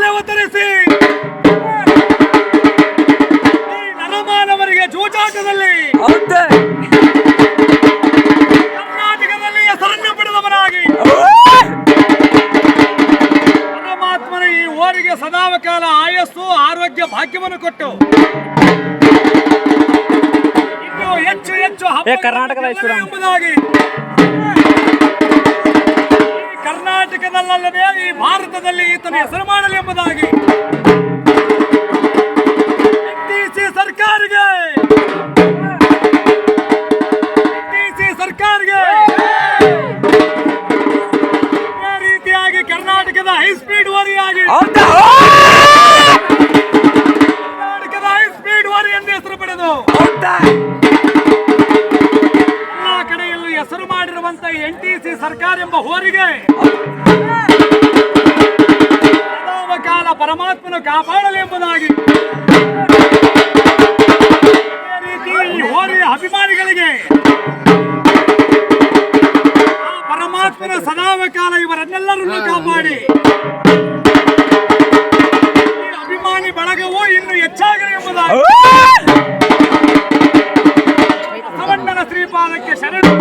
ಬೆಲ್ಲ ಒತ್ತರಿಸಿ. ನರಮಾನವರಿಗೆ ಜೂಜಾಟದಲ್ಲಿ. ಕರ್ನಾಟಕದಲ್ಲಿ ಹೆಸರನ್ನು ಪಡೆದವರಾಗಿ. ಪರಮಾತ್ಮನ ಈ ಓರಿಗೆ ಸದಾವಕಾಲ ಆಯಸ್ಸು ಆರೋಗ್ಯ ಭಾಗ್ಯವನ್ನು ಕೊಟ್ಟು. ಇನ್ನು ಹೆಚ್ಚು ಹೆಚ್ಚು ಕರ್ನಾಟಕದ ಎಂಬುದಾಗಿ. ಕರ್ನಾಟಕದಲ್ಲದೆ ಈ ಭಾರತದಲ್ಲಿ ಈತನ ಹೆಸರು ಮಾಡಲಿ ಎಂಬುದಾಗಿ. ಸರ್ಕಾರಿಗೆ. ಸರ್ಕಾರಿಗೆ. ರೀತಿಯಾಗಿ ಕರ್ನಾಟಕದ ಹೈ ಸ್ಪೀಡ್ ವರಿಯಾಗಿ ಕರ್ನಾಟಕದ ಹೈ ಸ್ಪೀಡ್ ವರಿ ಎಂದು ಹೆಸರು ಪಡೆದು. ಎನ್ ಟಿ ಸಿ ಸರ್ಕಾರ ಎಂಬ ಹೋರಿಗೆ ಕಾಲ ಪರಮಾತ್ಮನ ಕಾಪಾಡಲಿ ಎಂಬುದಾಗಿ. ಹೋರಿಯ ಅಭಿಮಾನಿಗಳಿಗೆ ಪರಮಾತ್ಮನ ಸದಾವ ಕಾಲ ಇವರನ್ನೆಲ್ಲರನ್ನು ಕಾಪಾಡಿ. ಅಭಿಮಾನಿ ಬಳಗವು ಇನ್ನು ಹೆಚ್ಚಾಗಲಿ ಎಂಬುದಾಗಿ. ಬಸವಣ್ಣನ ಶ್ರೀಪಾದಕ್ಕೆ ಶರಣು